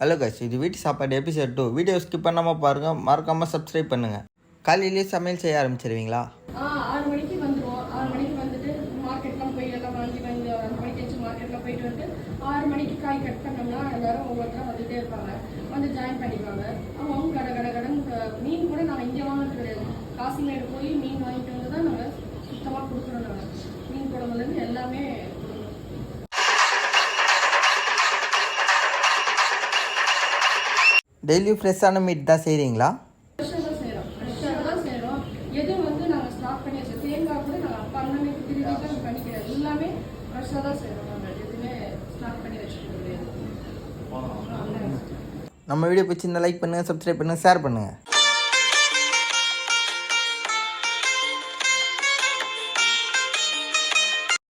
Hello guys இது வீட்டு சாப்பாடு எபிசோட் டூ வீடியோ ஸ்கிப் பண்ணாமல் பாருங்கள் மறக்காமல் சப்ஸ்கிரைப் பண்ணுங்கள் காலையிலேயே சமையல் செய்ய ஆரம்பிச்சிருவீங்களா? ஆ ஆறு மணிக்கு வந்துடுவோம் ஆறு மணிக்கு வந்துட்டு மார்க்கெட்லாம் போய் எல்லாம் வாங்கி வந்து ஒரு மணிக்கு வச்சு மார்க்கெட்லாம் போயிட்டு வந்து ஆறு மணிக்கு காய் கட் பண்ணோம்னா எல்லாரும் ஒவ்வொருத்தரும் வந்துட்டே இருப்பாங்க. வந்து ஜாயின் பண்ணிப்பாங்க அவங்க கடை கடை கடன் மீன் கூட நாங்கள் இங்கே வாங்கினது கிடையாது. காசிமேடு போய் மீன் வாங்கிட்டு வந்து தான் நாங்கள் சுத்தமாக கொடுக்குறோம் நாங்கள் மீன் குழம்புலேருந்து எல்லாமே எதுவுமே ஸ்டாக் பண்ணி வச்சுக்கிறது கிடையாது. நம்ம வீடியோ பிடிச்சிருந்தா லைக் பண்ணுங்கள் சப்ஸ்கிரைப் பண்ணுங்கள் ஷேர் பண்ணுங்கள்